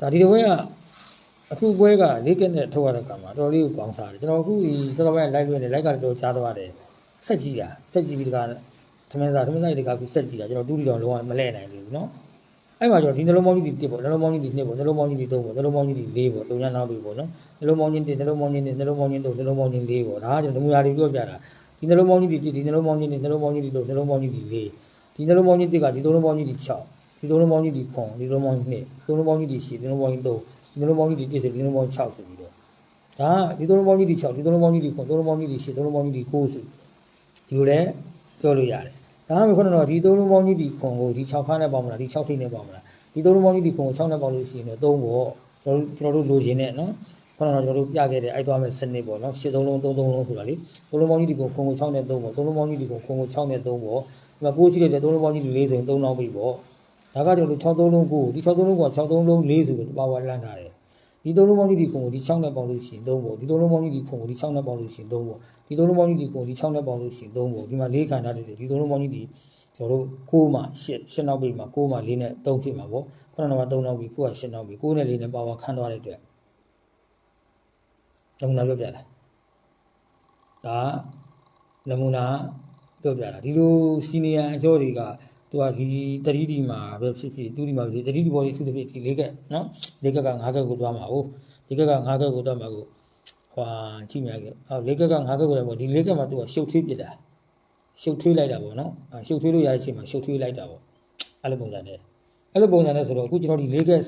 ဒါဒီတဝင်းကအခုပွဲက၄ကက်နဲ့ထုတ်ရတဲ့ကံမှာတော်လေးကိုကောင်းစားတယ်ကျွန်တော်အခုဒီစတော့ပိုင်းလိုက်လွှဲနေလိုက်ကတော်ချားသွားတယ်ဆက်ကြည့်တာဆက်ကြည့်ပြီးတကသမင်းစားသမင်းစားဒီကအခုဆက်ကြည့်တာကျွန်တော်တူးတီတော်လုံးဝမလဲနိုင်ဘူးနော်အဲ့မှာကျွန်တော်ဒီနှလုံးပေါင်းကြီးတစ်ပေါ့နှလုံးပေါင်းကြီးနှစ်ပေါ့နှလုံးပေါင်းကြီးသုံးပေါ့နှလုံးပေါင်းကြီးလေးပေါ့တုံညာနောက်ပြီပေါ့နော်နှလုံးပေါင်းကြီးတစ်နှလုံးပေါင်းကြီးနှစ်နှလုံးပေါင်းကြီးသုံးနှလုံးပေါင်းကြီးလေးပေါ့ဒါကကျွန်တော်ဒမူရာတွေပြောပြတာဒီနှလုံးပေါင်းကြီးတစ်ဒီနှလုံးပေါင်းကြီးနှစ်နှလုံးပေါင်းကြီးသုံးနှလုံးပေါင်းကြီးလေးဒီနှလုံးပေါင်းကြီးတစ်ကဒီနှလုံးပေါင်းကြီး၆ ဒီသုံးလုံးပေါင်းကြီးဒီ9ဒီသုံးလုံးပေါင်းကြီး2သုံးလုံးပေါင်းကြီးဒီ10ဒီသုံးလုံးပေါင်းကြီး3ဒီနှလုံးပေါင်းကြီးဒီ1ဆိုဒီနှလုံးပေါင်း6ဆိုပြီးတော့ဒါဒီသုံးလုံးပေါင်းကြီးဒီ6ဒီသုံးလုံးပေါင်းကြီးဒီ9သုံးလုံးပေါင်းကြီးဒီ10သုံးလုံးပေါင်းကြီးဒီ9ဆိုဒီလိုလဲပြောလို့ရတယ်ဒါမှမဟုတ်တော့ဒီသုံးလုံးပေါင်းကြီးဒီ9ကိုဒီ6ခန်းနဲ့ပေါင်းမလားဒီ6ထိပ်နဲ့ပေါင်းမလားဒီသုံးလုံးပေါင်းကြီးဒီ9ကို6နဲ့ပေါင်းလို့ရှိရင်တော့3ပေါ့ကျွန်တော်တို့ကျွန်တော်တို့လိုချင်တဲ့နော်ခုနကကျွန်တော်တို့ပြခဲ့တဲ့အိုက်သွားမဲ့စနစ်ပေါ့နော်ရှစ်သုံးလုံးသုံးသုံးလုံးဆိုတာလေသုံးလုံးပေါင်းကြီးဒီကိုခွန်ကို6နဲ့3ပေါ့သုံးလုံးပေါင်းကြီးဒီကိုခွန်ကို6နဲ့3ပေါ့ဒီမှာကိုရှိတဲ့သုံးလုံးပေါင်းကြီးဒီ4ဆိုရင်3လောက်ပြီပေါ့ ဒါကကျွန်တော်တို့6သုံးလုံးကိုဒီ6သုံးလုံးက6သုံးလုံး4ဆိုပြီးပါဝါလန့်ထားတယ်ဒီသုံးလုံးပေါင်းကြီးဒီခွန်ကိုဒီ6နဲ့ပေါင်းလို့ရှိရင်3ပေါ့ဒီသုံးလုံးပေါင်းကြီးဒီခွန်ကိုဒီ6နဲ့ပေါင်းလို့ရှိရင်3ပေါ့ဒီသုံးလုံးပေါင်းကြီးဒီခွန်ဒီ6နဲ့ပေါင်းလို့ရှိရင်3ပေါ့ဒီမှာ4ခန္ဓာတွေဒီသုံးလုံးပေါင်းကြီးဒီကျွန်တော်တို့6မှာ8 8နောက်ပြီမှာ6မှာ4နဲ့3ဖြစ်မှာပေါ့ခုနက3နောက်ပြီခုက8နောက်ပြီ6နဲ့4နဲ့ပါဝါခန်းသွားတဲ့အတွက်နမူနာပြောပြတာဒါနမူနာပြောပြတာဒီလိုစီနီယာအကျော်တွေက သူကဒီတတိဒီမှာပဲဖြစ်ဖြစ်တူဒီမှာဖြစ်တတိဒီဘောကြီးသူတစ်ဖြစ်ဒီလေးကက်နော်လေးကက်က9ကက်ကိုသွားမှာဟုတ်လေးကက်က9ကက်ကိုသွားမှာကိုဟွာကြည့်မြခဲ့ဟောလေးကက်က9ကက်ကိုလည်းပေါ့ဒီလေးကက်မှာသူကရှုပ်ထွေးပြစ်တာရှုပ်ထွေးလိုက်တာပေါ့နော်အဲရှုပ်ထွေးလို့ရတဲ့အချိန်မှာရှုပ်ထွေးလိုက်တာပေါ့အဲ့လိုပုံစံနဲ့အဲ့လိုပုံစံနဲ့ဆိုတော့အခုကျွန်တော်ဒီလေးကက်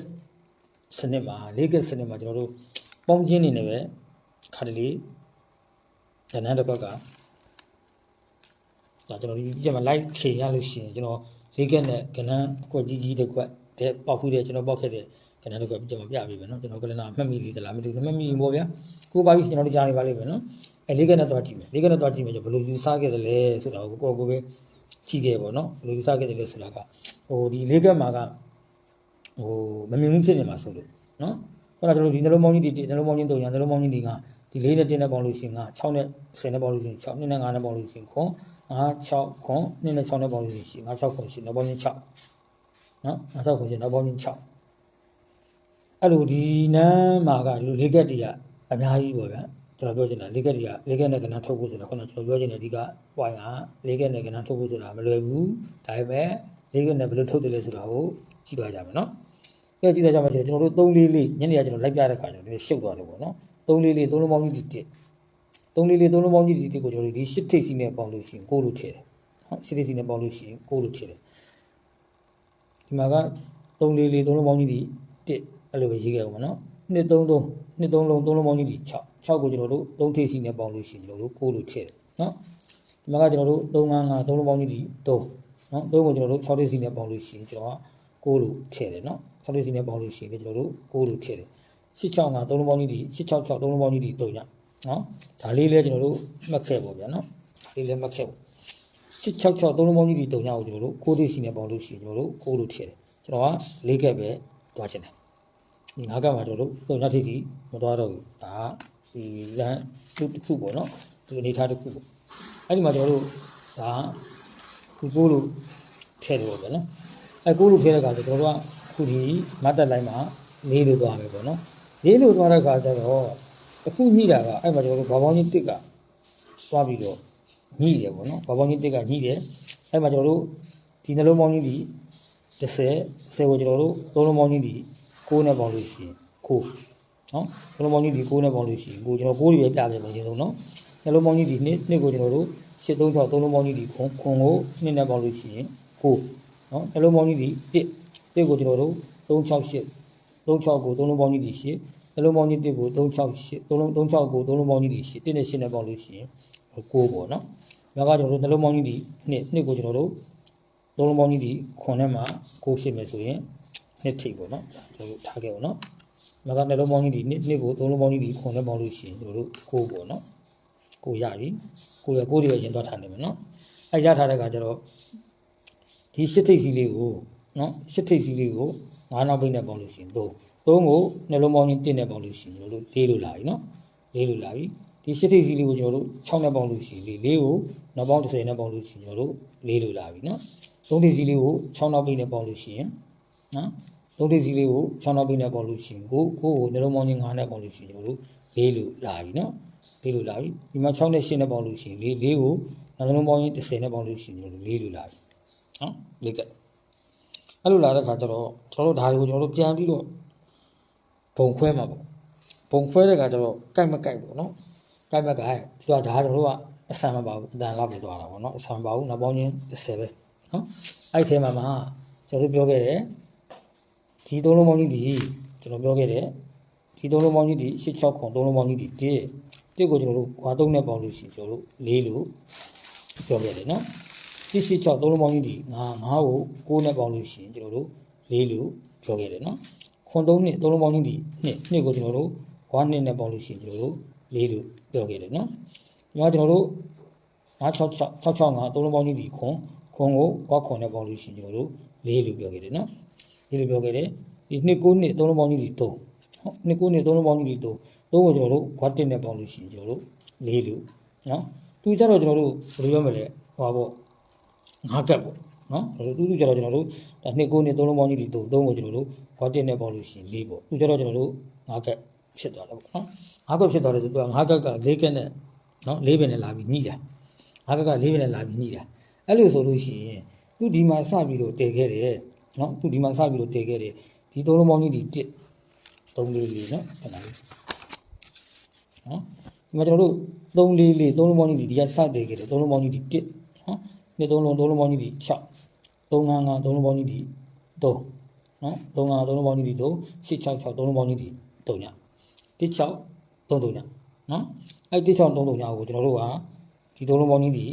စနစ်မှာလေးကက်စနစ်မှာကျွန်တော်တို့ပေါင်းချင်းနေနေပဲခါတလေဇနန်းတစ်ခွက်က ဒါကျွန်တော်ဒီပြမလိုက်ချိန်ရလို့ရှိရင်ကျွန်တော်လေးကက်နဲ့ကနန်းအခွက်ကြီးကြီးတစ်ခွက်တဲ့ပေါက်ဖူးတဲ့ကျွန်တော်ပေါက်ခဲ့တဲ့ကနန်းတစ်ခွက်ပြမပြပေးပဲเนาะကျွန်တော်ကလနာမှတ်မိလေးသလားမသိဘူးမှတ်မိဘောဗျာကိုပါပြီကျွန်တော်တို့ကြားနေပါလိမ့်မယ်เนาะအဲလေးကက်နဲ့သွားကြည့်မယ်လေးကက်နဲ့သွားကြည့်မယ်ကျွန်တော်ဘယ်လိုယူဆခဲ့တယ်လဲဆိုတာကိုကိုကိုပဲကြည့်ခဲ့ပေါ့เนาะဘယ်လိုယူဆခဲ့တယ်လဲဆိုတာကဟိုဒီလေးကက်မှာကဟိုမမြင်ဘူးဖြစ်နေမှာဆိုလို့เนาะ ခုနကကျွန်တော်ဒီနှလုံးပေါင်းကြီးဒီနှလုံးပေါင်းကြီး3ညာနှလုံးပေါင်းကြီးဒီက ဒီ4နဲ့1နဲ့ပေါင်းလို့ရှိရင်က6နဲ့10နဲ့ပေါင်းလို့ရှိရင်6 2နဲ့5နဲ့ပေါင်းလို့ရှိရင်ခွန်5 6ခွန်2နဲ့6နဲ့ပေါင်းလို့ရှိရင်5 6ခွန်10နောက်ပေါင်းချင်း6နော်5 6ခွန်10နောက်ပေါင်းချင်း6အဲ့လိုဒီနမ်းမှာကဒီလို၄ကက်တည်းကအများကြီးပေါ့ဗျာကျွန်တော်ပြောချင်တာ၄ကက်တည်းက၄ကက်နဲ့ကဏ္ဍထုတ်ဖို့ဆိုတာခုနကကျွန်တော်ပြောချင်တယ်ဒီက point က၄ကက်နဲ့ကဏ္ဍထုတ်ဖို့ဆိုတာမလွယ်ဘူးဒါပေမဲ့၄ကက်နဲ့ဘယ်လိုထုတ်တယ်လဲဆိုတာကိုကြည့်သွားကြမယ်နော်ကဲကြည့်တဲ့ကြောင့်ကျွန်တော်တို့3လေးလေးညနေကကျွန်တော်လိုက်ပြတဲ့ခါကျတော့ရှုပ်သွားတယ်ပေါ့နော် 3လေးလေး3လုံးပေါင်းကြီးဒီ1 3လေးလေး3လုံးပေါင်းကြီးဒီ1ကိုကျွန်တော်တို့ဒီ8ထိပ်စီနဲ့ပေါင်းလို့ရှိရင်6လို့ထည့်တယ်ဟုတ်8ထိပ်စီနဲ့ပေါင်းလို့ရှိရင်6လို့ထည့်တယ်ဒီမှာက3လေးလေး3လုံးပေါင်းကြီးဒီ1အဲ့လိုပဲရေးခဲ့အောင်ပေါ့နော်2 3 3 2 3လုံး3လုံးပေါင်းကြီးဒီ6 6ကိုကျွန်တော်တို့3ထိပ်စီနဲ့ပေါင်းလို့ရှိရင်ကျွန်တော်တို့6လို့ထည့်တယ်နော်ဒီမှာကကျွန်တော်တို့3 5 5 3လုံးပေါင်းကြီးဒီ3နော်3ကိုကျွန်တော်တို့6ထိပ်စီနဲ့ပေါင်းလို့ရှိရင်ကျွန်တော်က6လို့ထည့်တယ်နော်6ထိပ်စီနဲ့ပေါင်းလို့ရှိရင်ကျွန်တော်တို့6လို့ထည့်တယ် 665 3လုံးပေါင်းကြီးဒီ666 3လုံးပေါင်းကြီးဒီ3ညနော်ဒါလေးလဲကျွန်တော်တို့မှတ်ခဲ့ပေါ့ဗျာနော်လေးလဲမှတ်ခဲ့ပေါ့666 3လုံးပေါင်းကြီးဒီ3ညကိုကျွန်တော်တို့6သိစီနဲ့ပေါင်းလို့ရှိရင်ကျွန်တော်တို့6လို့ထည့်တယ်ကျွန်တော်က၄ကက်ပဲတွားချင်တယ်ဒီ၅ကက်မှာကျွန်တော်တို့3ညထိပ်စီမတွားတော့ဘူးဒါဒီလမ်းတစ်ခုပေါ့နော်ဒီအနေထားတစ်ခုပေါ့အဲ့ဒီမှာကျွန်တော်တို့ဒါခု6လို့ထည့်တယ်ပေါ့ဗျာနော်အဲ6လို့ထည့်တဲ့အခါကျကျွန်တော်တို့ကခုဒီမတ်တက်လိုက်မှာလေးလို့သွားမယ်ပေါ့နော် လေးလို့သွားတဲ့အခါကျတော့အခုညှိတာကအဲ့မှာကျွန်တော်တို့ဘာပေါင်းကြီးတစ်ကသွားပြီးတော့ညှိတယ်ပေါ့နော်ဘာပေါင်းကြီးတစ်ကညှိတယ်အဲ့မှာကျွန်တော်တို့ဒီနှလုံးပေါင်းကြီးဒီ30 10ကိုကျွန်တော်တို့သုံးလုံးပေါင်းကြီးဒီ6နဲ့ပေါင်းလို့ရှိရင်9နော်နှလုံးပေါင်းကြီးဒီ6နဲ့ပေါင်းလို့ရှိရင်ကိုကျွန်တော်6တွေပဲပြခဲ့ပါခြင်းဆုံးနော်နှလုံးပေါင်းကြီးဒီနှစ်နှစ်ကိုကျွန်တော်တို့836သုံးလုံးပေါင်းကြီးဒီခွန်ခွန်ကိုနှစ်နဲ့ပေါင်းလို့ရှိရင်9နော်နှလုံးပေါင်းကြီးဒီ1 1ကိုကျွန်တော်တို့368 36ကို3လုံးပေါင်းကြီးဒီရှစ်နှလုံးပေါင်းကြီး1ကို368 3လုံး36ကို3လုံးပေါင်းကြီးဒီရှစ်1နဲ့8နဲ့ပေါင်းလို့ရှိရင်9ပေါ့နော်။နောက်ကကျွန်တော်တို့နှလုံးပေါင်းကြီးဒီနှစ်နှစ်ကိုကျွန်တော်တို့3လုံးပေါင်းကြီးဒီ9နဲ့မှာ9ဖြစ်မယ်ဆိုရင်နှစ်ထိပ်ပေါ့နော်။ကျွန်တော်တို့ထားခဲ့ပေါ့နော်။နောက်ကနှလုံးပေါင်းကြီးဒီနှစ်နှစ်ကို3လုံးပေါင်းကြီးဒီ9နဲ့ပေါင်းလို့ရှိရင်ကျွန်တော်တို့9ပေါ့နော်။9ရပြီ။9ရ9တွေပဲရင်သွားထားနေမယ်နော်။အဲရထားတဲ့ကကျတော့ဒီရှစ်ထိပ်စီလေးကို နော်ရှစ်ထိပ်စီလေးကိုငါးနောက်ပိတ်နဲ့ပေါင်းလို့ရှိရင်3 3ကိုနှလုံးပေါင်းချင်း1နဲ့ပေါင်းလို့ရှိရင်ကျွန်တော်တို့4လို့လာပြီနော်4လို့လာပြီဒီရှစ်ထိပ်စီလေးကိုကျွန်တော်တို့6နဲ့ပေါင်းလို့ရှိရင်4ကိုနောက်ပေါင်း30နဲ့ပေါင်းလို့ရှိရင်ကျွန်တော်တို့4လို့လာပြီနော်3ထိပ်စီလေးကို6နောက်ပိတ်နဲ့ပေါင်းလို့ရှိရင်နော်သုံးထိပ်စီးလေးကိုချောင်းနောက်ပိနဲ့ပေါက်လို့ရှိရင်ကိုကိုကိုနှလုံးပေါင်းချင်း9နဲ့ပေါက်လို့ရှိရင်ကျွန်တော်တို့လေးလို့လာပြီနော်လေးလို့လာပြီဒီမှာ6နဲ့8နဲ့ပေါက်လို့ရှိရင်လေးလေးကိုနှလုံးပေါင်းချင်း10နဲ့ပေါက်လို့ရှိရင်ကျွန်တော်တို့လေးလို့လာပြီနော်လေးက အဲ့လိုလာတဲ့ခါကျတော့ကျွန်တော်တို့ဒါတွေကိုကျွန်တော်တို့ပြန်ပြီးတော့ဘုံခွဲမှာပေါ့ဘုံခွဲတဲ့ခါကျတော့ကြိုက်မကြိုက်ပေါ့နော်ကြိုက်မကြိုက်ဒီတော့ဒါကျွန်တော်တို့ကအဆန်မပါဘူးအတန်လောက်ပဲသွားတာပေါ့နော်အဆန်ပါဘူးနောက်ပေါင်းချင်း10ပဲနော်အဲ့ဒီထဲမှာမှာကျွန်တော်တို့ပြောခဲ့တယ်ဒီသုံးလုံးပေါင်းကြီးဒီကျွန်တော်ပြောခဲ့တယ်ဒီသုံးလုံးပေါင်းကြီးဒီ86ခွန်သုံးလုံးပေါင်းကြီးဒီ1 1ကိုကျွန်တော်တို့ခွာသုံးနဲ့ပေါင်းလို့ရှိရင်ကျွန်တော်တို့4လို့ပြောခဲ့တယ်နော် 186သုံးလုံးပေါင်းကြီးဒီ9 9ကို6နဲ့ပေါင်းလို့ရှိရင်ကျွန်တော်တို့4လို့ပြောခဲ့တယ်နော်ခွန်3နှစ်သုံးလုံးပေါင်းကြီးဒီ2 2ကိုကျွန်တော်တို့ခွာ2နဲ့ပေါင်းလို့ရှိရင်ကျွန်တော်တို့4လို့ပြောခဲ့တယ်နော်ဒီမှာကျွန်တော်တို့966 665သုံးလုံးပေါင်းကြီးဒီခွန်ခွန်ကိုခွာခွန်နဲ့ပေါင်းလို့ရှိရင်ကျွန်တော်တို့4လို့ပြောခဲ့တယ်နော်ဒီလိုပြောခဲ့တယ်ဒီနှစ်9နှစ်သုံးလုံးပေါင်းကြီးဒီ3ဟုတ်နှစ်9နှစ်သုံးလုံးပေါင်းကြီးဒီ3သုံးကိုကျွန်တော်တို့ခွတ်တင်နဲ့ပေါင်းလို့ရှိရင်ကျွန်တော်တို့၄လူနော်သူကြတော့ကျွန်တော်တို့ဘယ်လိုပြောမလဲဟောပေါ့ ငါးကပ်ပေါ့နော်သူသူကြတော့ကျွန်တော်တို့ဒါနှစ်9နှစ်သုံးလုံးပေါင်းကြီးဒီ3သုံးကိုကျွန်တော်တို့ခွတ်တင်နဲ့ပေါင်းလို့ရှိရင်၄ပေါ့သူကြတော့ကျွန်တော်တို့ငါးကပ်ဖြစ်သွားတယ်ပေါ့နော်ငါးကပ်ဖြစ်သွားတယ်ဆိုတော့ငါးကပ်က၄ကပ်နဲ့နော်၄ပင်နဲ့လာပြီးညှိတာငါးကပ်က၄ပင်နဲ့လာပြီးညှိတာအဲ့လိုဆိုလို့ရှိရင်သူဒီမှာစပြီးတော့တည်ခဲ့တယ်နော်သူဒီမှာစပြီးတော့တည်ခဲ့တယ်ဒီသုံးလုံးပေါင်းကြီးဒီ1 3လေးလေးနော်ဟုတ်လားနော်ဒီမှာကျွန်တော်တို့3လေးလေးသုံးလုံးပေါင်းကြီးဒီဒီကစတည်ခဲ့တယ်သုံးလုံးပေါင်းကြီးဒီ1 နော်ဒီသုံးလုံးသုံးလုံးပေါင်းကြီးဒီ6 3 5 5သုံးလုံးပေါင်းကြီးဒီ3နော်3 5သုံးလုံးပေါင်းကြီးဒီ3 8 6 6သုံးလုံးပေါင်းကြီးဒီ3ည1 6 3 3ညနော်အဲ့1 6 3 3ညကိုကျွန်တော်တို့ကဒီသုံးလုံးပေါင်းကြီးဒီ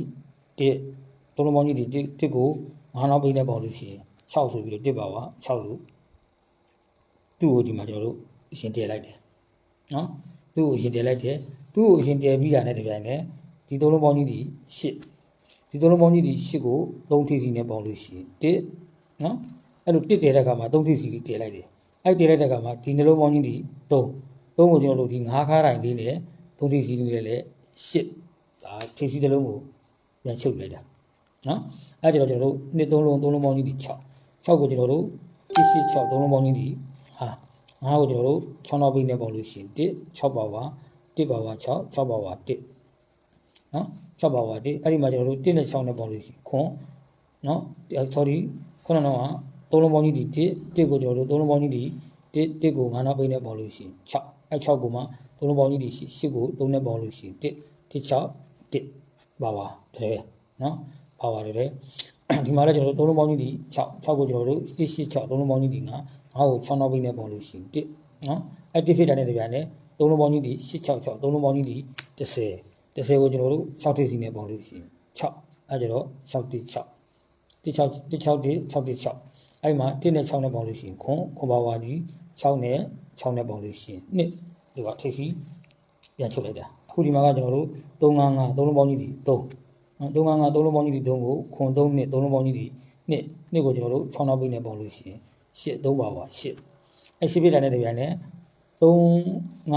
1သုံးလုံးပေါင်းကြီးဒီ1ကို9နောက်ပိတ်နဲ့ပေါင်းလို့ရှိရင်6ဆိုပြီးတော့တစ်ပါပါ6လို့သူ့ကိုဒီမှာကျွန်တော်တို့အရှင်တည်လိုက်တယ်နော်သူ့ကိုအရှင်တည်လိုက်တယ်သူ့ကိုအရှင်တည်ပြီးတာနဲ့တပြိုင်နက်ဒီသုံးလုံးပေါင်းကြီးဒီ8 ဒီသုံးလုံးပေါင်းကြီးဒီ8ကို3ထိစီနဲ့ပေါင်းလို့ရှိရင်1နော်အဲ့လိုတစ်တည်တဲ့အခါမှာ3ထိစီတည်လိုက်တယ်အဲ့တည်လိုက်တဲ့အခါမှာဒီနှလုံးပေါင်းကြီးဒီ3 3ကိုကျွန်တော်တို့ဒီ9ခါတိုင်းလေးနဲ့3ထိစီနဲ့လည်း8ဒါထိစီတစ်လုံးကိုပြန်ချုပ်လိုက်တာနော်အဲ့ဒါကျွန်တော်တို့နှစ်သုံးလုံးသုံးလုံးပေါင်းကြီးဒီ6 6ကိုကျွန်တော်တို့186သုံးလုံးပေါင်းကြီးဒီဟာ9ကိုကျွန်တော်တို့6နောက်ပိတ်နဲ့ပေါင်းလို့ရှိရင်1 6ပါဝါ1ပါဝါ6 6ပါဝါ1 နော်6ပါဝါ1အဲ့ဒီမှာကျွန်တော်တို့1နဲ့6နဲ့ပေါင်းလို့ရှိရင်ခွန်နော် sorry ခုနကတော့သုံးလုံးပေါင်းကြီးဒီ1 1ကိုကျွန်တော်တို့သုံးလုံးပေါင်းကြီးဒီ1 1ကို9နောက်ပိတ်နဲ့ပေါင်းလို့ရှိရင်6အဲ့6ကိုမှသုံးလုံးပေါင်းကြီးဒီ8ကို3နဲ့ပေါင်းလို့ရှိရင်1 1 6 1ပါဝါတည်းနော်ပါဝါတည်းဒီမှာလည်းကျွန်တော်တို့သုံးလုံးပေါင်းကြီးဒီ6 6ကိုကျွန်တော်တို့186သုံးလုံးပေါင်းကြီးဒီ9 9ကို6နောက်ပိတ်နဲ့ပေါင်းလို့ရှိရင်1နော်အဲ့တစ်ဖြစ်တာနဲ့တပြိုင်နက်သုံးလုံးပေါင်းကြီးဒီ866သုံးလုံးပေါင်းကြီးဒီ10 10ကိုကျွန်တော်တို့6ထိပ်စီနဲ့ပေါင်းလို့ရှိရင်6အဲ့ကြတော့6တိ6 16 16တိ6တိ6အဲ့မှာ1နဲ့6နဲ့ပေါင်းလို့ရှိရင်ခွန်ခွန်ပါဝါဒီ6နဲ့6နဲ့ပေါင်းလို့ရှိရင်2ဒီကထိပ်စီပြန်ချုပ်လိုက်တာအခုဒီမှာကကျွန်တော်တို့355သုံးလုံးပေါင်းကြီးဒီ3နော်355သုံးလုံးပေါင်းကြီးဒီ3ကိုခွန်3နှစ်သုံးလုံးပေါင်းကြီးဒီနှစ်နှစ်ကိုကျွန်တော်တို့6နောက်ပိတ်နဲ့ပေါင်းလို့ရှိရင်8 3ပါပါ8အဲ့8ပြည့်တာနဲ့တပြိုင်နက် 3 5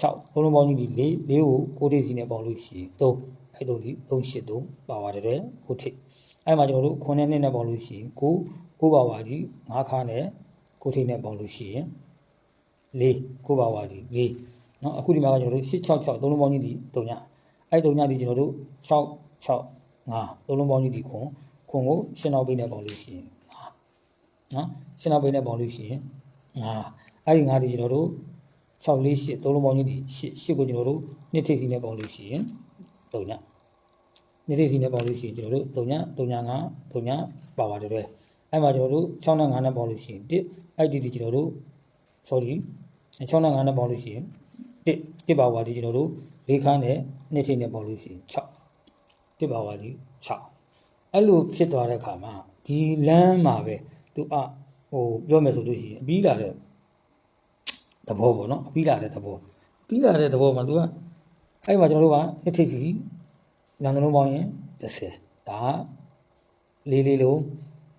6သုံးလုံးပေါင်းကြီးဒီ4 4ကိုကိုထိပ်စီနဲ့ပေါင်းလို့ရှိရင်3အဲ့တော့ဒီ3 8 3ပါပါတယ်ကိုထိပ်အဲ့မှာကျွန်တော်တို့ခွန်နဲ့နှစ်နဲ့ပေါင်းလို့ရှိရင်9 9ပါပါဒီ9ခါနဲ့ကိုထိပ်နဲ့ပေါင်းလို့ရှိရင်4 9ပါပါဒီ4เนาะအခုဒီမှာကကျွန်တော်တို့866သုံးလုံးပေါင်းကြီးဒီ3ညအဲ့3ညဒီကျွန်တော်တို့6 6 5သုံးလုံးပေါင်းကြီးဒီခွန်ခွန်ကိုရှင်းနောက်ပိတ်နဲ့ပေါင်းလို့ရှိရင်5နော်ရှင်းနောက်ပိတ်နဲ့ပေါင်းလို့ရှိရင်5 အဲ့ဒီ5ဒီကျွန်တော်တို့6 4 8သုံးလုံးပေါင်းကြီးဒီ8 8ကိုကျွန်တော်တို့နှစ်ထိပ်စီနဲ့ပေါင်းလို့ရှိရင်3ညနှစ်ထိပ်စီနဲ့ပေါင်းလို့ရှိရင်ကျွန်တော်တို့3ည3ည5 3ညပါပါတယ်တဲ့အဲ့မှာကျွန်တော်တို့6နဲ့5နဲ့ပေါင်းလို့ရှိရင်1အဲ့ဒီဒီကျွန်တော်တို့ sorry 6နဲ့5နဲ့ပေါင်းလို့ရှိရင်1 1ပါဝါဒီကျွန်တော်တို့၄ခန်းနဲ့နှစ်ထိပ်နဲ့ပေါင်းလို့ရှိရင်6တစ်ပါဝါကြီး6အဲ့လိုဖြစ်သွားတဲ့အခါမှာဒီလမ်းမှာပဲသူအဟိုပြောမယ်ဆိုလို့ရှိရင်အပြီးလာတဲ့ သဘောပေါ့နော်အပြီးလာတဲ့သဘောပြီးလာတဲ့သဘောမှာသူကအဲ့မှာကျွန်တော်တို့ကနှစ်ထိပ်စီလမ်းလုံးပေါင်းရင်30ဒါလေးလေးလုံး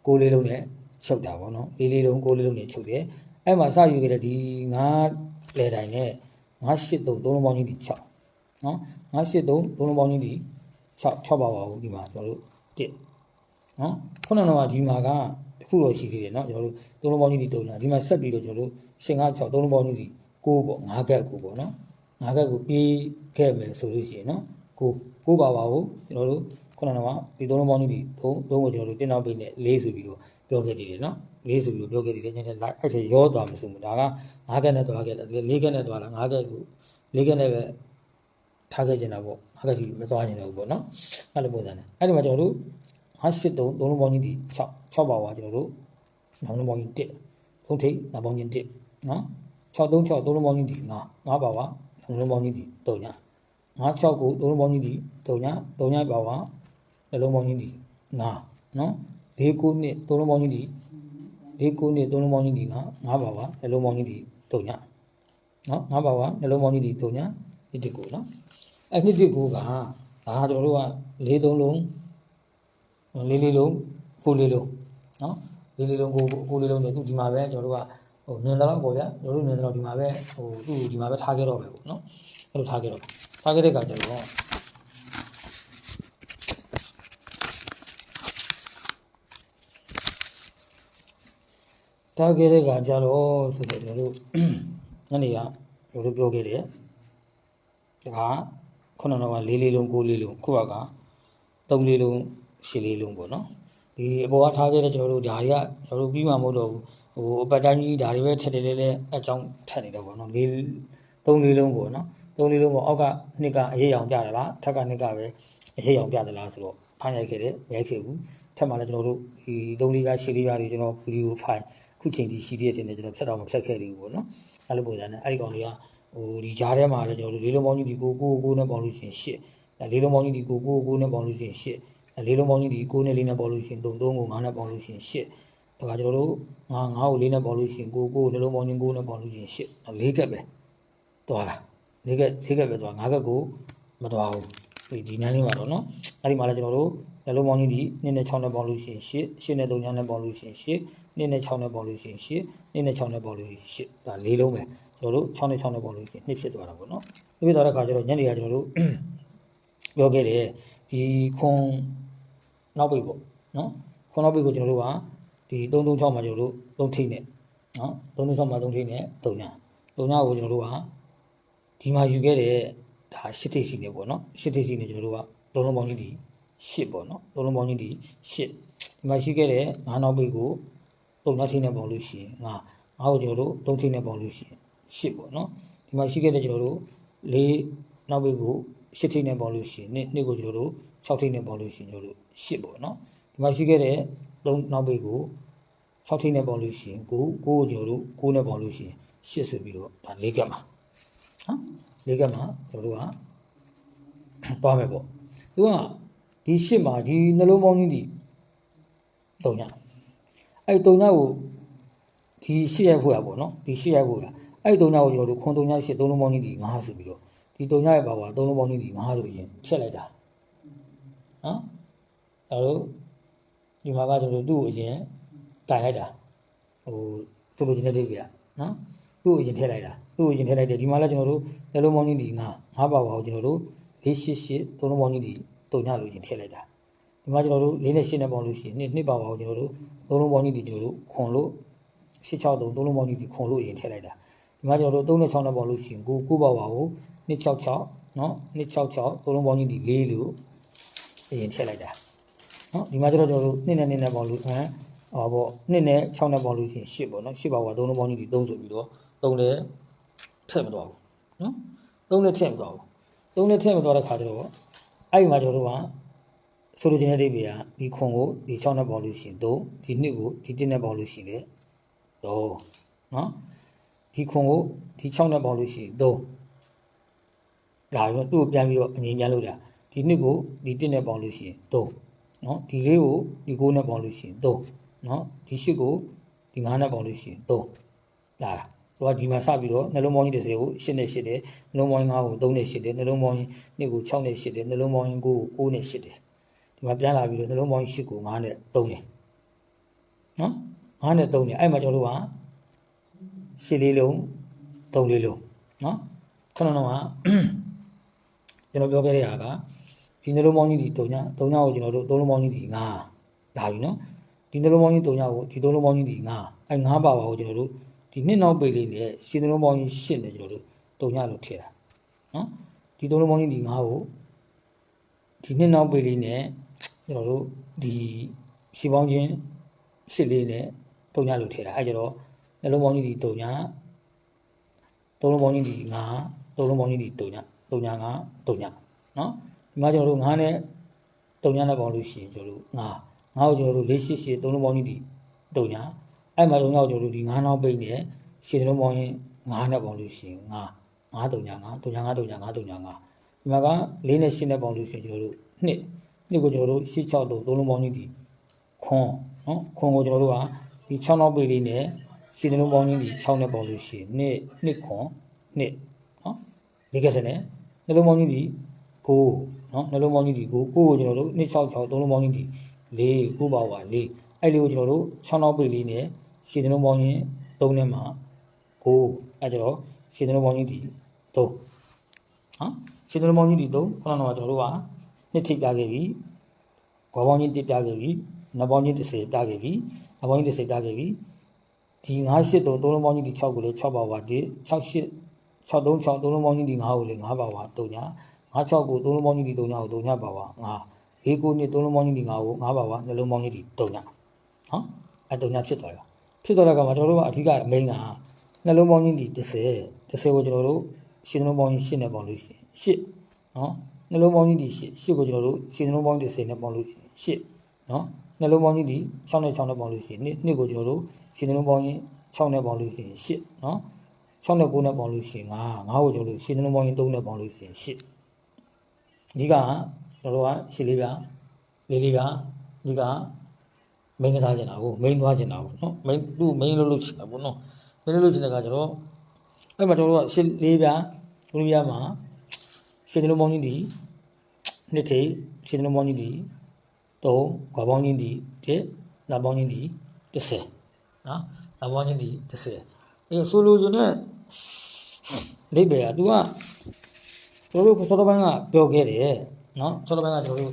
ကိုလေးလုံးနဲ့ချုပ်တာပေါ့နော်လေးလေးလုံးကိုလေးလုံးနဲ့ချုပ်တယ်အဲ့မှာစယူခဲ့တဲ့ဒီငါးလေတိုင်းနဲ့ငါးရှစ်သုံးသုံးလုံးပေါင်းကြီးဒီ6နော်ငါးရှစ်သုံးသုံးလုံးပေါင်းကြီးဒီ6 6ပါပါဘူးဒီမှာကျွန်တော်တို့1နော်ခုနကတော့ဒီမှာကတ ခုတော့ရှိသေးတယ်เนาะကျွန်တော်တို့သုံးလုံးပေါင်းကြီးဒီတုံညာဒီမှာဆက်ပြီးတော့ကျွန်တော်တို့ရှင်ကား6သုံးလုံးပေါင်းကြီးဒီ6ပေါ့5ကက်ကိုပေါ့เนาะ5ကက်ကိုပြေးခဲ့မယ်ဆိုလို့ရှိရင်เนาะကိုကိုပါပါကိုကျွန်တော်တို့ခုနကဒီသုံးလုံးပေါင်းကြီးဒီသုံးသုံးကိုကျွန်တော်တို့တင်နောက်ပိတ်နဲ့၄ဆိုပြီးတော့ပြောခဲ့သေးတယ်เนาะ၄ဆိုပြီးတော့ပြောခဲ့သေးတယ်ညနေလိုက်အဲ့ဒါရောသွားမှဆိုမှုဒါက5ကက်နဲ့သွားခဲ့တယ်၄ကက်နဲ့သွားတာ5ကက်ကို၄ကက်နဲ့ပဲထားခဲ့ကျင်တာပေါ့5ကက်ကြီးမသွားကျင်တော့ဘူးပေါ့เนาะအဲ့လိုပုံစံနဲ့အဲ့ဒီမှာကျွန်တော်တို့ 5 8 3သုံးလုံးပေါင်းကြီးဒီ6 6ပါပါကျွန်တော်တို့နောက်လုံးပေါင်းကြီး1သုံးထိပ်နောက်ပေါင်းကြီး1နော်636သုံးလုံးပေါင်းကြီးဒီ9 9ပါပါနောက်လုံးပေါင်းကြီးဒီ3ည969သုံးလုံးပေါင်းကြီးဒီ3ည3ညပါပါနှလုံးပေါင်းကြီးဒီ9နော်49နှစ်သုံးလုံးပေါင်းကြီးဒီ49နှစ်သုံးလုံးပေါင်းကြီးဒီ9 9ပါပါနှလုံးပေါင်းကြီးဒီ3ညနော်9ပါပါနှလုံးပေါင်းကြီးဒီ3ညဒီတစ်ကိုနော်အဲ့ဒီတစ်ကိုကဒါကကျွန်တော်တို့က၄သုံးလုံး လေးလေးလုံးဖိုးလေးလုံးနော်လေးလေးလုံးကိုကိုလေးလုံးတွေသူဒီမှာပဲကျွန်တော်တို့ကဟိုနင်းတော့ပေါ့ဗျာကျွန်တော်တို့နင်းတော့ဒီမှာပဲဟိုသူ့ကိုဒီမှာပဲထားခဲ့တော့ပဲပေါ့နော်အဲ့လိုထားခဲ့တော့ထားခဲ့တဲ့ကကျတော့ထားခဲ့တဲ့ကကျတော့ဆိုတော့ကျွန်တော်တို့ညနေကကျွန်တော်တို့ပြောခဲ့တယ်ဒါကခုနကတော့လေးလေးလုံးကိုလေးလုံးခုကကသုံးလေးလုံး ရှစ်လေးလုံးပေါ့နော်ဒီအပေါ်ကထားခဲ့တဲ့ကျွန်တော်တို့ဓာတွေကကျွန်တော်တို့ပြီးမှမဟုတ်တော့ဘူးဟိုအပတ်တိုင်းကြီးဓာတွေပဲထက်တယ်လေလေအကြောင်းထက်နေတော့ပေါ့နော်လေးသုံးလေးလုံးပေါ့နော်သုံးလေးလုံးပေါ့အောက်ကနှစ်ကအရေးအောင်ပြတယ်လားထက်ကနှစ်ကပဲအရေးအောင်ပြတယ်လားဆိုတော့ဖမ်းရိုက်ခဲ့တယ်ရိုက်ခဲ့ဘူးထက်မှလည်းကျွန်တော်တို့ဒီသုံးလေးပါရှစ်လေးပါတွေကျွန်တော်ဗီဒီယိုဖိုင်ခုချိန်ဒီရှိသေးတယ်ကျွန်တော်ဖြတ်တော့မဖြတ်ခဲ့သေးဘူးပေါ့နော်အဲ့လိုပုံစံနဲ့အဲ့ဒီကောင်တွေကဟိုဒီဂျားထဲမှာလည်းကျွန်တော်တို့လေးလုံးပေါင်းကြီးဒီကိုကိုကိုနဲ့ပေါင်းလို့ရှိရင်ရှစ်လေးလုံးပေါင်းကြီးဒီကိုကိုကိုနဲ့ပေါင်းလို့ရှိရင်ရှစ် လေးလုံးပေါင်းကြီးဒီ6နဲ့4နဲ့ပေါလို့ရှိရင်3 3ကို9နဲ့ပေါလို့ရှိရင်8ဒါကကျွန်တော်တို့9 9ကို4နဲ့ပေါလို့ရှိရင်9 9ကိုလေးလုံးပေါင်းကြီး9နဲ့ပေါလို့ရှိရင်8နော်၄ကက်ပဲသွားတာ၄ကက်၄ကက်ပဲသွား9ကက်ကိုမသွားဘူးဒီနန်းလေးမှာတော့နော်အဲ့ဒီမှာလည်းကျွန်တော်တို့လက်လုံးပေါင်းကြီးဒီ2နဲ့6နဲ့ပေါလို့ရှိရင်8 8နဲ့3နဲ့ပေါလို့ရှိရင်8 2နဲ့6နဲ့ပေါလို့ရှိရင်8 2နဲ့6နဲ့ပေါလို့ရှိရင်8ဒါ၄လုံးပဲကျွန်တော်တို့6နဲ့6နဲ့ပေါလို့ရှိရင်2ဖြစ်သွားတာပေါ့နော်2ဖြစ်သွားတဲ့အခါကျတော့ညနေကကျွန်တော်တို့ပြောခဲ့တယ်ဒီခွန် နောက်ပိတ်ပေါ့နော်ခုနောက်ပိတ်ကိုကျွန်တော်တို့ကဒီ336မှာကျွန်တော်တို့3ထိပ်နဲ့နော်336မှာ3ထိပ်နဲ့3ညာ3ညာကိုကျွန်တော်တို့ကဒီမှာယူခဲ့တဲ့ဒါ8ထိပ်စီနေပေါ့နော်8ထိပ်စီနေကျွန်တော်တို့ကလုံးလုံးပေါင်းကြီးဒီ8ပေါ့နော်လုံးလုံးပေါင်းကြီးဒီ8ဒီမှာရှိခဲ့တဲ့9နောက်ပိတ်ကို3ညာထိပ်နဲ့ပေါင်းလို့ရှိရင်9 9ကိုကျွန်တော်တို့3ထိပ်နဲ့ပေါင်းလို့ရှိရင်8ပေါ့နော်ဒီမှာရှိခဲ့တဲ့ကျွန်တော်တို့4နောက်ပိတ်ကို 8ထိပ်နဲ့ပေါင်းလို့ရှိရင်2 2ကိုကျွန်တော်တို့6ထိပ်နဲ့ပေါင်းလို့ရှိရင်ကျွန်တော်တို့8ပေါ့နော်ဒီမှာရှိခဲ့တဲ့3နောက်ပိတ်ကို6ထိပ်နဲ့ပေါင်းလို့ရှိရင်9 9ကိုကျွန်တော်တို့9နဲ့ပေါင်းလို့ရှိရင်8ဆိုပြီးတော့ဒါ၄ကက်မှာနော်၄ကက်မှာကျွန်တော်တို့ကသွားမယ်ပေါ့သူကဒီ8မှာဒီနှလုံးပေါင်းကြီးဒီ3ညအဲ့3ညကိုဒီ8ရက်ဖို့ရပေါ့နော်ဒီ8ရက်ဖို့ရအဲ့3ညကိုကျွန်တော်တို့ခွန်3ည8 3လုံးပေါင်းကြီးဒီ9ဆိုပြီးတော့ ဒီ3ညရဲ့ပါပါ3လုံးပေါင်းကြီးဒီ9လို့ရင်ချက်လိုက်တာနော်အဲတော့ဒီမှာကကျွန်တော်တို့သူ့ကိုအရင်တိုင်လိုက်တာဟိုဆိုလိုချင်တဲ့ဒိတ်ပြနော်သူ့ကိုအရင်ထည့်လိုက်တာသူ့ကိုအရင်ထည့်လိုက်တယ်ဒီမှာလည်းကျွန်တော်တို့လက်လုံးပေါင်းကြီးဒီ9 9ပါပါကိုကျွန်တော်တို့488သုံးလုံးပေါင်းကြီးဒီတုံညလို့အရင်ထည့်လိုက်တာဒီမှာကျွန်တော်တို့4နဲ့8နဲ့ပေါင်းလို့ရှိရင်နှစ်နှစ်ပါပါကိုကျွန်တော်တို့သုံးလုံးပေါင်းကြီးဒီကျွန်တော်တို့ခွန်လို့863သုံးလုံးပေါင်းကြီးဒီခွန်လို့အရင်ထည့်လိုက်တာဒီမှာကျွန်တော်တို့3နဲ့6နဲ့ပေါင်းလို့ရှိရင်9 9ပါပါကို 266နော်266သုံးလုံးပေါင်းကြီးဒီ4လို့အရင်ထည့်လိုက်တာနော်ဒီမှာကျတော့ကျွန်တော်တို့2နဲ့2နဲ့ပေါင်းလို့ဟမ်ဟောပေါ့2နဲ့6နဲ့ပေါင်းလို့ရှိရင်10ပေါ့နော်10ပါပါ3လုံးပေါင်းကြီးဒီ3ဆိုပြီးတော့3လည်းထည့်မသွားဘူးနော်3လည်းထည့်မသွားဘူး3လည်းထည့်မသွားတဲ့ခါကျတော့အဲ့ဒီမှာကျွန်တော်တို့ကဆိုလိုချင်တဲ့ဒိဗေကဒီခွန်ကိုဒီ6နဲ့ပေါင်းလို့ရှိရင်3ဒီ2ကိုဒီ1နဲ့ပေါင်းလို့ရှိရင်3နော်ဒီခွန်ကိုဒီ6နဲ့ပေါင်းလို့ရှိရင်3 ဒါပြီးတော့သူ့ကိုပြန်ပြီးတော့အငြင်းပြန်လို့တာဒီ2ကိုဒီ1နဲ့ပေါင်းလို့ရှိရင်3နော်ဒီလေးကိုဒီ9နဲ့ပေါင်းလို့ရှိရင်3နော်ဒီ8ကိုဒီ9နဲ့ပေါင်းလို့ရှိရင်3လာတာသူကဒီမှာစပြီးတော့နှလုံးပေါင်းကြီး30ကို8နဲ့8တယ်နှလုံးပေါင်း9ကို3နဲ့8တယ်နှလုံးပေါင်း2ကို6နဲ့8တယ်နှလုံးပေါင်း9ကို9နဲ့8တယ်ဒီမှာပြန်လာပြီးတော့နှလုံးပေါင်း8ကို9နဲ့3တယ်နော်9နဲ့3တယ်အဲ့မှာကျွန်တော်တို့က8လေးလုံး3လေးလုံးနော်ခုနကတော့ ကျွန်တော်ပြောခဲ့တဲ့ဟာကဒီနှလုံးပေါင်းကြီးဒီ3ည3ညကိုကျွန်တော်တို့3လုံးပေါင်းကြီးဒီ9လာပြီနော်ဒီနှလုံးပေါင်းကြီး3ညကိုဒီ3လုံးပေါင်းကြီးဒီ9အဲ9ပါပါကိုကျွန်တော်တို့ဒီနှစ်နောက်ပေလေးနဲ့ရှင်းနှလုံးပေါင်းကြီး8နဲ့ကျွန်တော်တို့3ညလို့ထည့်တာနော်ဒီ3လုံးပေါင်းကြီးဒီ9ကိုဒီနှစ်နောက်ပေလေးနဲ့ကျွန်တော်တို့ဒီရှင်းပေါင်းချင်း8လေးနဲ့3ညလို့ထည့်တာအဲကျတော့နှလုံးပေါင်းကြီးဒီ3ည3လုံးပေါင်းကြီးဒီ9 3လုံးပေါင်းကြီးဒီ3ည 3ည9 3ညနော်ဒီမှာကျွန်တော်တို့9နဲ့3ညနဲ့ပေါင်းလို့ရှိရင်ကျွန်တော်တို့9ငါ့ကိုကျွန်တော်တို့၄၈၈သုံးလုံးပေါင်းကြီးဒီတုံညာအဲ့မှာတုံညာကိုကျွန်တော်တို့ဒီ9နောက်ပိတ်နဲ့ရှင်းလုံးပေါင်းရင်9နဲ့ပေါင်းလို့ရှိရင်9 9တုံညာ9တုံညာ9တုံညာ9တုံညာ9ဒီမှာက၄နဲ့8နဲ့ပေါင်းလို့ရှိရင်ကျွန်တော်တို့နှစ်နှစ်ကိုကျွန်တော်တို့8 6တုံသုံးလုံးပေါင်းကြီးဒီခွန်းနော်ခွန်းကိုကျွန်တော်တို့ကဒီ6နောက်ပိတ်လေးနဲ့ရှင်းလုံးပေါင်းကြီးဒီ6နဲ့ပေါင်းလို့ရှိရင်နှစ်နှစ်ခွန်းနှစ်နော်ဒီကဲစနဲ့ နှလုံးပေါင်းကြီးဒီကိုနော်နှလုံးပေါင်းကြီးဒီကိုကိုကိုကျွန်တော်တို့နှစ်6 6သုံးလုံးပေါင်းကြီးဒီလေးကိုပါဝါလေးအဲ့လေးကိုကျွန်တော်တို့6နောက်ပိတ်လေးနဲ့ရှည်သလုံးပေါင်းရင်3နဲ့မှာကိုအဲ့ကျတော့ရှည်သလုံးပေါင်းရင်ဒီ3ဟမ်ရှည်သလုံးပေါင်းရင်ဒီ3ခုနကတော့ကျွန်တော်တို့ကနှစ်ထိပြခဲ့ပြီခေါ်ပေါင်းချင်းတစ်ပြခဲ့ပြီနှစ်ပေါင်းချင်း30ပြခဲ့ပြီနှစ်ပေါင်းချင်း30ပြခဲ့ပြီဒီ9 8 3 3လုံးပေါင်းချင်းဒီ6ကိုလေ6ပါဝါဒီ6 8 6 3 6 3လုံးပေါင်းချင်းဒီ9ကိုလေ9ပါဝါ3ညာ9 6ကို3လုံးပေါင်းချင်းဒီ3ညာကို3ညာပါဝါ9လေးကိုနှစ်သုံးလုံးပေါင်းကြီးဒီငါကိုငါးပါပါနှလုံးပေါင်းကြီးဒီတုံညနော်အဲတုံညဖြစ်သွားရောဖြစ်သွားတဲ့အခါမှာကျွန်တော်တို့ကအဓိကအမိန်ကနှလုံးပေါင်းကြီးဒီ30 30ကိုကျွန်တော်တို့ရှင်းနှလုံးပေါင်းကြီး8နဲ့ပေါင်းလို့ရှိရင်8နော်နှလုံးပေါင်းကြီးဒီ8 8ကိုကျွန်တော်တို့ရှင်းနှလုံးပေါင်း30နဲ့ပေါင်းလို့ရှိရင်8နော်နှလုံးပေါင်းကြီးဒီ6နဲ့6နဲ့ပေါင်းလို့ရှိရင်နှစ်နှစ်ကိုကျွန်တော်တို့ရှင်းနှလုံးပေါင်းကြီး6နဲ့ပေါင်းလို့ရှိရင်8နော် 6နဲ့9နဲ့ပေါင်းလို့ရှိရင်9 9ကိုကျွန်တော်တို့ရှင်းနှလုံးပေါင်းကြီး3နဲ့ပေါင်းလို့ရှိရင်8ဒီကကျွန်တော်တို့ကရှည်လေးပြလေးလေးပြဒီကမိန်းကစားချင်တာကိုမိန်းသွားချင်တာကိုနော်မိန်းသူ့မိန်းလို့လို့ချင်တာပေါ့နော်မိန်းလို့လို့ချင်တဲ့ကကျတော့အဲ့မှာကျွန်တော်တို့ကရှည်လေးပြဘုရားပြမှာရှည်လုံးပေါင်းကြီးဒီနှစ်ထိရှည်လုံးပေါင်းကြီးဒီ3ခွာပေါင်းကြီးဒီ1လာပေါင်းကြီးဒီ30နော်လာပေါင်းကြီးဒီ30 အဲဆိုလိုချင်တဲ့လိပ်ပဲက तू ကကျွန်တော်တို့စောတော်ပိုင်းကပြောခဲ့တယ်နော်စောတော်ပိုင်းကကျွန်တော်တို့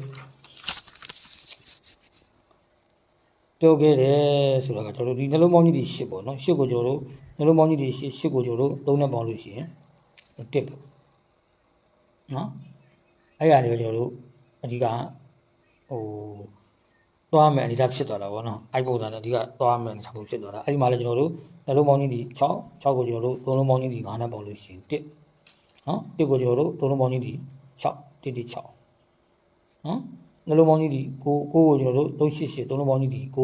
ပြောခဲ့တယ်ဆိုတာကကျွန်တော်တို့ဒီနှလုံးပေါင်းကြီးတွေရှစ်ပေါ့နော်ရှစ်ကိုကျွန်တော်တို့နှလုံးပေါင်းကြီးတွေရှစ်ရှစ်ကိုကျွန်တော်တို့သုံးနဲ့ပေါင်းလို့ရှိရင်တစ်ပေါ့နော်အဲ့ရတယ်ပဲကျွန်တော်တို့အဓိကဟို သွားမယ်အနေနဲ့ဖြစ်သွားတာပေါ့နော်အဲ့ပုံစံနဲ့အဓိကသွားမယ်အနေနဲ့ဖြစ်သွားတာအဲ့ဒီမှာလည်းကျွန်တော်တို့နှလုံးပေါင်းကြီးတွေ6 6ကိုကျွန်တော်တို့သုံးလုံးပေါင်းကြီးတွေ9နဲ့ပေါင်းလို့ရှိရင်တစ်နော်တစ်ကိုကျွန်တော်တို့သုံးလုံးပေါင်းကြီးတွေ6တစ်တစ်6နော်နှလုံးပေါင်းကြီးဒီ9 9ကိုကျွန်တော်တို့388သုံးလုံးပေါင်းကြီးဒီ9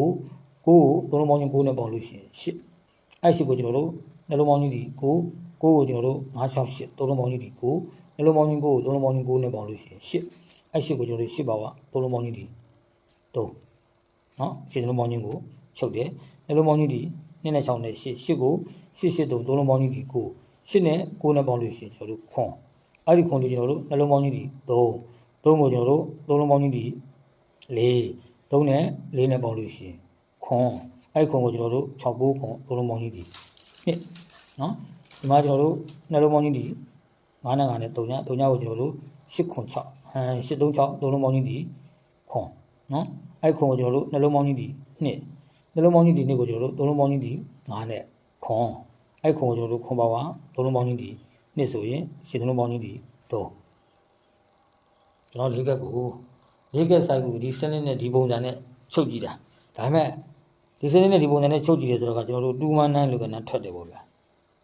9ကိုသုံးလုံးပေါင်းကြီး9နဲ့ပေါင်းလို့ရှိရင်8အဲ့8ကိုကျွန်တော်တို့နှလုံးပေါင်းကြီးဒီ9 9ကိုကျွန်တော်တို့968သုံးလုံးပေါင်းကြီးဒီ9နှလုံးပေါင်းကြီး9ကိုသုံးလုံးပေါင်းကြီး9နဲ့ပေါင်းလို့ရှိရင်8အဲ့8ကိုကျွန်တော်တို့8ပါဝသုံးလုံးပေါင်းကြီးဒီ3 နော်8နှလုံးပေါင်းကြီးကိုချုပ်တယ်နှလုံးပေါင်းကြီးဒီ2နဲ့6နဲ့8 8ကို8 8သုံးသုံးလုံးပေါင်းကြီးဒီ9 8နဲ့9နဲ့ပေါင်းလို့ရှိရင်ကျွန်တော်တို့ခွန်အဲ့ဒီခွန်လေးကျွန်တော်တို့နှလုံးပေါင်းကြီးဒီ3 3ကိုကျွန်တော်တို့သုံးလုံးပေါင်းကြီးဒီ4 3နဲ့4နဲ့ပေါင်းလို့ရှိရင်ခွန်အဲ့ခွန်ကိုကျွန်တော်တို့6 9ခွန်သုံးလုံးပေါင်းကြီးဒီနှစ်နော်ဒီမှာကျွန်တော်တို့နှလုံးပေါင်းကြီးဒီ9နဲ့9နဲ့3ည3ညကိုကျွန်တော်တို့8ခွန်6ဟမ်8 3 6သုံးလုံးပေါင်းကြီးဒီခွန်နော် အဲ့ခွန်ကိုကျွန်တော်တို့နှလုံးပေါင်းကြီးဒီနှစ်နှလုံးပေါင်းကြီးဒီနှစ်ကိုကျွန်တော်တို့သုံးလုံးပေါင်းကြီးဒီ9နဲ့ခွန်အဲ့ခွန်ကိုကျွန်တော်တို့ခွန်ပါဝါသုံးလုံးပေါင်းကြီးဒီနှစ်ဆိုရင်8သုံးလုံးပေါင်းကြီးဒီ3ကျွန်တော်လေးကက်ကိုလေးကက်ဆိုင်ကိုဒီစနစ်နဲ့ဒီပုံစံနဲ့ချုပ်ကြည့်တာဒါပေမဲ့ဒီစနစ်နဲ့ဒီပုံစံနဲ့ချုပ်ကြည့်တယ်ဆိုတော့ကကျွန်တော်တို့2 1 9လောက်ကနန်းထွက်တယ်ပေါ့ဗျာ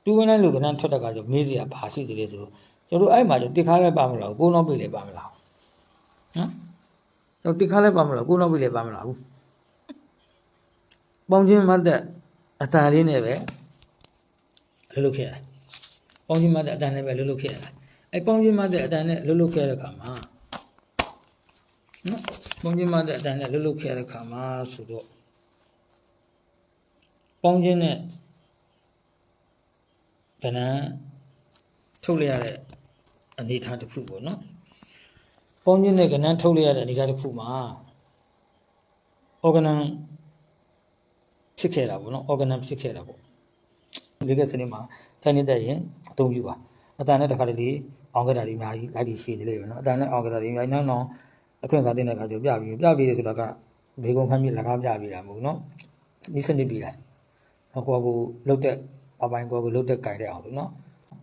2 1 9လောက်ကနန်းထွက်တဲ့ကကျမေးစရာဘာရှိသေးလဲဆိုတော့ကျွန်တော်တို့အဲ့မှာကျွန်တော်တစ်ခါလဲပါမလားကိုနောက်ပိတ်လဲပါမလားနော်ကျွန် တော်တစ်ခါလဲပါမလားကိုနောက်ပိတ်လဲပါမလားဘူးပေါင်းချင်းမတ်တဲ့အတန်လေးနဲ့ပဲလှုပ်လှုပ်ခဲ့ရတယ်ပေါင်းချင်းမတ်တဲ့အတန်နဲ့ပဲလှုပ်လှုပ်ခဲ့ရတယ်အဲ့ပေါင်းချင်းမတ်တဲ့အတန်နဲ့လှုပ်လှုပ်ခဲ့တဲ့ခါမှာနော်ပေါင်းချင်းမတ်တဲ့အတန်နဲ့လှုပ်လှုပ်ခဲ့တဲ့ခါမှာဆိုတော့ပေါင်းချင်းနဲ့ကဏ္ဍထုတ်လိုက်ရတဲ့အနေအထားတစ်ခုပေါ့နော် ပေါင်းချင်းနဲ့ကဏ္ဍထုတ်လိုက်ရတဲ့အနေအထားတစ်ခုမှာ organ ဖြစ်ခဲ့တာပေါ့နော် organ ဖြစ်ခဲ့တာပေါ့ဒီကစနေမှာစိုင်းနေတဲ့ရင်အသုံးပြုပါအတန်နဲ့တခါတလေအောင်ကြတာတွေအများကြီးလိုက်ပြီးရှိနေလိမ့်မယ်နော်အတန်နဲ့အောင်ကြတာတွေအများကြီးနောက်နောက်အခွင့်အခါတင်တဲ့အခါကျပြပြီးပြပြီးဆိုတာကဘေကုံခမ်းမြေလက်ကားပြပေးတာမဟုတ်ဘူးနော်ဒီစနစ်ပြလိုက်နော်ကိုကကိုလုတ်တဲ့ပပိုင်းကိုကကိုလုတ်တဲ့ကြိုင်တဲ့အောင်လို့နော်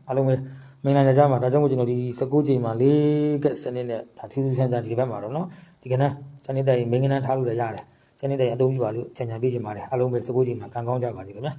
အားလုံးပဲ မင်္ဂလာကြမှာဒါကြောင့်မို့ကျွန်တော်ဒီ19ချိန်မှာ၄ကက်စနစ်နဲ့ဒါထူးထူးဆန်းဆန်းဒီဘက်မှာတော့နော်ဒီကနေ့စနစ်တိုင်မင်္ဂလာထားလို့လည်းရတယ်စနစ်တိုင်အသုံးပြုပါလို့ချန်ချန်ပေးချင်ပါတယ်အားလုံးပဲ19ချိန်မှာကံကောင်းကြပါစေခင်ဗျာ